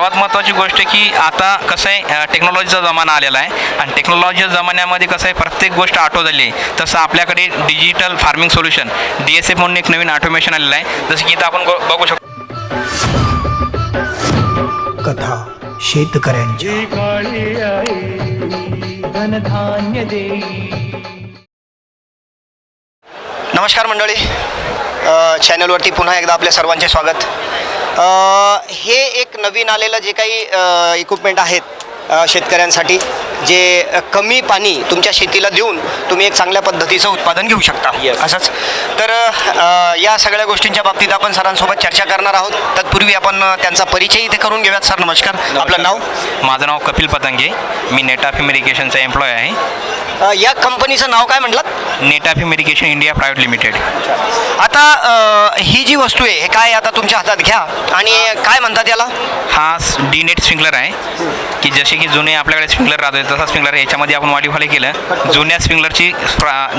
सर्वात महत्त्वाची गोष्ट की आता कसं आहे टेक्नॉलॉजीचा जमाना आलेला आहे. आणि टेक्नॉलॉजीच्या जमान्यामध्ये कसं आहे प्रत्येक गोष्ट ऑटो झाली आहे. तसं आपल्याकडे digital farming solution D S F म्हणून एक नवीन ऑटोमेशन आलेलं आहे. जसं की इथं आपण बघू शकतो. कथा शेतकऱ्यांची धनधान्य नमस्कार मंडळी. चॅनलवरती पुन्हा एकदा आपल्या सर्वांचे स्वागत. हे एक नवीन आलेलं जे काही इक्विपमेंट आहेत शेतकऱ्यांसाठी जे कमी पाणी तुमच्या शेतीला देऊन तुम्ही एक चांगल्या पद्धतीचं उत्पादन घेऊ शकता. असंच. तर या सगळ्या गोष्टींच्या बाबतीत आपण सरांसोबत चर्चा करणार आहोत. तत्पूर्वी आपण त्यांचा परिचय इथे करून घेऊयात. सर नमस्कार. आपलं नाव? माझं नाव कपिल पतंगे. मी नेटाफिम इरिगेशनचा एम्प्लॉय आहे. या कंपनीचं नाव काय म्हटलं Netafim irrigation India private limited. आता ही जी वस्तू आहे हे काय आता तुमच्या हातात घ्या. आणि काय म्हणतात याला? हा डी नेट स्प्रिंकलर आहे. की जसे की जुने आपल्याकडे स्प्रिंकलर राहत होते तसा स्प्रिंकलर याच्यामध्ये आपण मॉडिफाय केलं. जुन्या स्प्रिंकलरची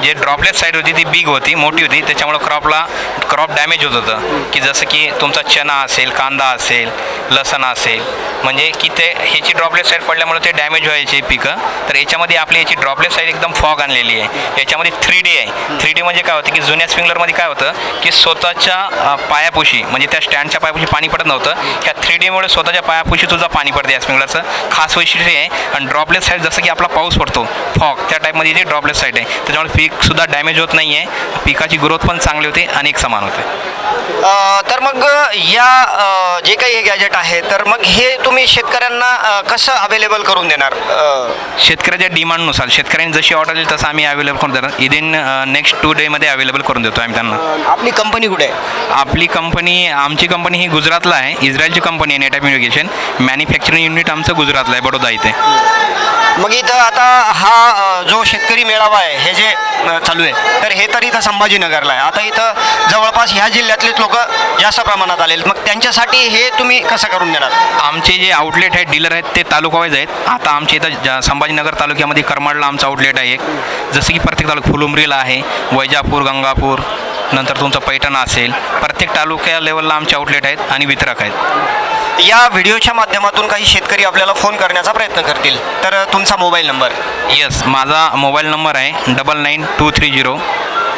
जे ड्रॉपलेट साईड होती ती बिग होती मोठी होती. त्याच्यामुळं क्रॉपला क्रॉप डॅमेज होत होतं. की जसं की तुमचा चना असेल कांदा असेल लसण असेल म्हणजे की ते ह्याची ड्रॉपलेट साईड पडल्यामुळे ते डॅमेज व्हायचे पिकं. तर याच्यामध्ये आपली याची ड्रॉपलेट साईड एकदम फॉग आणलेली आहे. याच्यामध्ये थ्री डी आहे. थ्री डी म्हणजे काय होतं की जुन्या स्प्रिंकलरमध्ये काय होतं की स्वतःच्या पायापुशी म्हणजे त्या स्टँडच्या पायापुशी पाणी पडत नव्हतं. ह्या थ्री डीमुळे स्वतःच्या पायापुशी तुझा पाणी पडते या स्प्रिंकलरचं खास वैशिष्ट्य आहे आणि ड्रॉपलेट साईड जसं की आपला पाऊस पडतो फॉग त्या टाईपमध्ये जी ड्रॉपलेट साईड आहे त्याच्यामुळे पीकसुद्धा डॅमेज होत नाही आहे पिकाची ग्रोथ पण चांगली होते आणि एक समान होते. तर मग या जे काही हे गॅजेट आहे. तर मग हे तुम्ही शेतकऱ्यांना कसं अवेलेबल करून देणार? शेतकऱ्याच्या डिमांडनुसार शेतकऱ्यांनी जशी ऑर्डर दिली तसं आम्ही अवेलेबल करून देणार. इदिन नेक्स्ट टू डेमध्ये अवेलेबल करून देतो आम्ही त्यांना. आपली कंपनी कुठे आहे? आपली कंपनी आमची कंपनी ही गुजरातला आहे. इस्रायलची कंपनी आहे नेटा इरिगेशन मॅन्युफॅक्चरिंग युनिट आमचं गुजरातला आहे बडोदा इथे. मग इथं आता हा जो शेतकरी मेळावा आहे हे जे चालू आहे तर हे तर इथं संभाजीनगरला आहे. आता इथं जवळपास ह्या जिल्ह्यातलेच लोक जास्त प्रमाणात आलेले मग त्यांच्यासाठी हे तुम्ही कसं करून देणार. आमचे जे आउटलेट आहेत डीलर आहेत ते तालुका वाईज आहेत. आता आमच्या इथं ज- संभाजीनगर तालुक्यामध्ये करमाडला आमचं आउटलेट आहे एक. जसं की प्रत्येक तालुका फुलुंब्रीला आहे वैजापूर गंगापूर नंतर तुमचं पैठण असेल प्रत्येक तालुक्या लेवलला आमचे आउटलेट आहेत आणि वितरक आहेत. या व्हिडिओच्या माध्यमातून काही शेतकरी आपल्याला फोन करण्याचा प्रयत्न करतील. तर अ, तुमचा मोबाईल नंबर येस माझा मोबाईल नंबर आहे double nine two three zero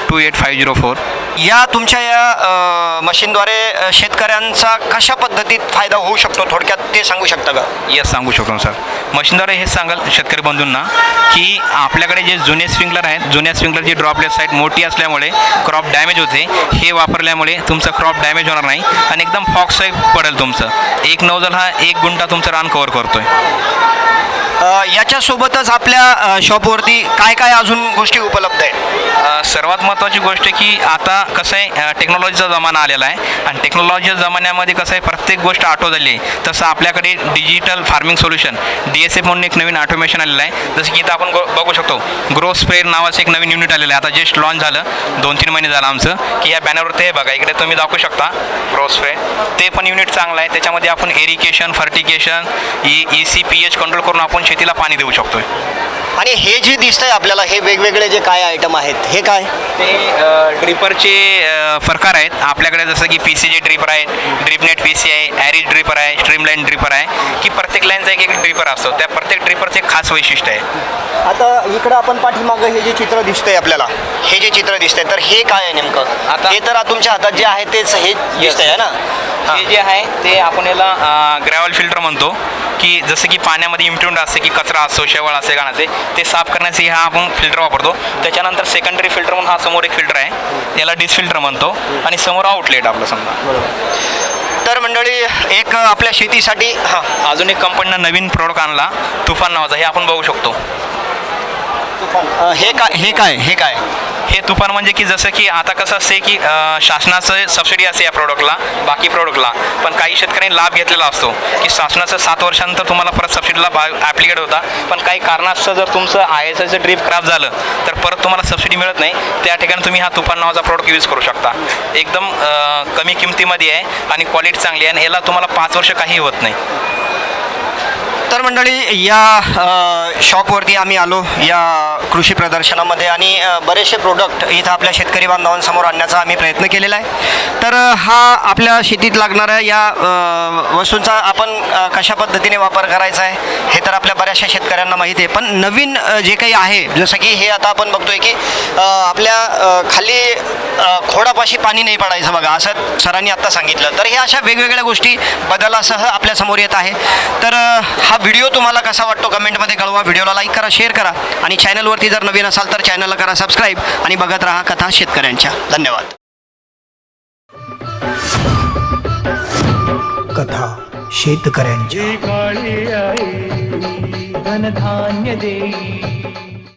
two eight five zero four या तुमच्या या मशीनद्वारे शेतकऱ्यांचा कशा पद्धतीत फायदा होऊ शकतो? थोडक्यात ते सांगू शकता का? येस सांगू शकतो सर. मशीनद्वारे हेच सांगाल शेतकरी बंधूंना की आपल्याकडे जे जुने स्प्रिंकलर आहेत जुन्या स्प्रिंकलरची ड्रॉपलेट साईड मोठी असल्यामुळे क्रॉप डॅमेज होते. हे वापरल्यामुळे तुमचं क्रॉप डॅमेज होणार नाही आणि एकदम फॉक्स पडेल तुमचं. एक नौजल हा एक गुंठा तुमचं रान कव्हर करतोय. याच्यासोबतच आपल्या शॉपवरती काय काय अजून गोष्टी उपलब्ध आहेत? सर्वात महत्त्वाची गोष्ट की आता कसं आहे टेक्नॉलॉजीचा जमाना आलेला आहे. आणि टेक्नॉलॉजीच्या जमान्यामध्ये कसं आहे प्रत्येक गोष्ट ऑटो झाली आहे. तसं आपल्याकडे digital farming solution D S F म्हणून एक नवीन ऑटोमेशन आलेलं आहे. जसं की इथं आपण बघू शकतो ग्रो स्प्रेअर नावाचं एक नवीन युनिट आलेलं आहे. आता जस्ट लॉन्च झालं दोन तीन महिने झालं आमचं की या बॅनरवरती हे बघा इकडे तुम्ही दाखवू शकता ग्रो स्प्रे ते पण युनिट चांगलं आहे. त्याच्यामध्ये आपण irrigation fertigation E E C P H control करून आपण शेतीला पाणी देऊ शकतो आणि हे जे दिसतंय आपल्याला हे वेगवेगळे जे काय आयटम आहेत हे काय? ते ड्रिपरचे प्रकार आहेत. आपल्याकडे जसं की पी सी जे ड्रिपर आहे ड्रिपनेट पी सी आहे ॲरिज ड्रिपर आहे स्ट्रीमलाईन ड्रिपर आहे की प्रत्येक लाईनचा एक एक ड्रिपर असतो. त्या प्रत्येक ड्रिपरचे एक खास वैशिष्ट्य आहे. आता इकडं आपण पाठीमागं हे जे चित्र दिसतंय आपल्याला हे जे चित्र दिसतंय तर हे काय आहे नेमकं? आता- हे तर तुमच्या हातात जे आहे तेच हे दिसतंय ना? हे जे आहे ते आपण याला ग्रॅव्हल फिल्टर म्हणतो. की जसं की पाण्यामध्ये इम्प्युंड असते की कचरा असो शेवाळ असे घाणाचे ते साफ करण्यासाठी हा आपण फिल्टर वापरतो. त्याच्यानंतर सेकंडरी फिल्टर म्हणून हा समोर एक फिल्टर आहे. याला डिसफिल्टर म्हणतो. आणि समोर आउटलेट आपलं समजा. तर मंडळी एक आपल्या शेतीसाठी हां अजून एक कंपनीनं नवीन प्रोडक्ट आणला तुफान नावाचा. हे आपण बघू शकतो. हे काय हे काय हे काय? हे तुफान म्हणजे की जसं की आता कसं असते की शासनाचं सबसिडी असते या प्रोडक्टला बाकी प्रोडक्टला पण काही शेतकऱ्यांनी लाभ घेतलेला असतो. की शासनाचं सात वर्षानंतर तुम्हाला परत सबसिडीला ॲप्लिकेट होता. पण काही कारणास्तव जर तुमचं आय एस आयचं ड्रीप खराब झालं तर परत तुम्हाला सबसिडी मिळत नाही. त्या ठिकाणी तुम्ही हा तुफान नावाचा प्रोडक्ट यूज करू शकता. एकदम कमी किमतीमध्ये आहे आणि क्वालिटी चांगली आहे आणि याला तुम्हाला पाच वर्ष काही होत नाही. तर मंडळी या शॉपवरती आम्ही आलो या कृषी प्रदर्शनामध्ये आणि बरेचसे प्रोडक्ट इथं आपल्या शेतकरी बांधवांसमोर आणण्याचा आम्ही प्रयत्न केलेला आहे. तर हा आपल्या शेतीत लागणाऱ्या या वस्तूंचा आपण कशा पद्धतीने वापर करायचा आहे हे तर आपल्या बऱ्याचशा शेतकऱ्यांना माहिती आहे. पण नवीन जे काही आहे जसं की हे आता आपण बघतोय की आपल्या खाली खोडापाशी पाणी नाही पडायचं बघा असं सरांनी आत्ता सांगितलं. तर हे अशा वेगवेगळ्या गोष्टी बदलासह आपल्यासमोर येत आहे. तर हा व्हिडिओ तुम्हाला कसा वाटतो कमेंटमध्ये कळवा व्हिडिओला लाईक करा शेअर करा आणि चॅनलवरती जर नवीन असाल तर चॅनलला करा सबस्क्राईब आणि बघत राहा कथा शेतकऱ्यांच्या. धन्यवाद. कथा शेतकऱ्यांच्या. काळी आई धनधान्य देई